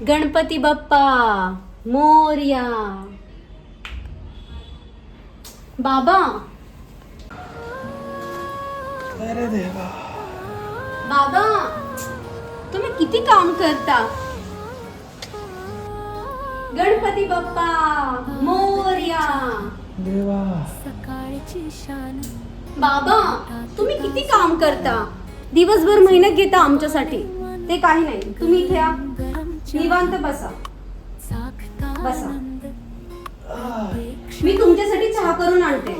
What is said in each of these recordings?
गणपती बाप्पा मोर्या. बाबा. अरे देवा. बाबा तुम्ही किती काम करता? गणपती बाप्पा मोर्या. देवा. सकाळची शान बाबा तुम्ही किती काम करता? दिवसभर मेहनत घेता आमच्यासाठी. ते काही नाही. तुम्ही इथे या. निवांत बसा. बसा. मी तुमच्यासाठी चहा करून आणते.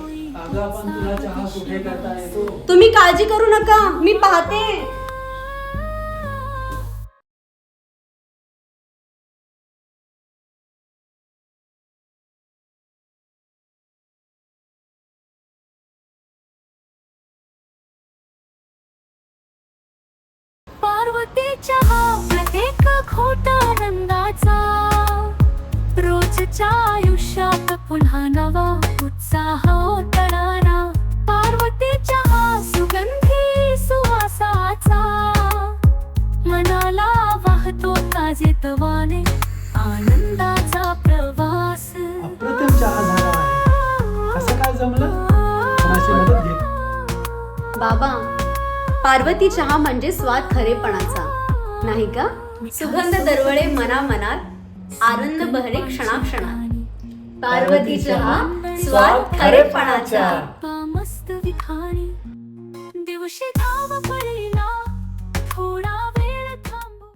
चहा तुम्ही काळजी करू नका. मी पाहते. पार्वतीच्या हा वाहतो आनंदाचा प्रवास. अप्रतिम चहा झाला आहे. कसं काय जमलं? कोणाची मदत घे. बाबा पार्वती चहा म्हणजे स्वाद खरेपणाचा नाही का? सुगंध दरवळे मना मनात आनंद बहरे क्षणाक्षणात. पार्वती चहा स्वाद खरेपणाचा. मस्त विखाणी दिवशी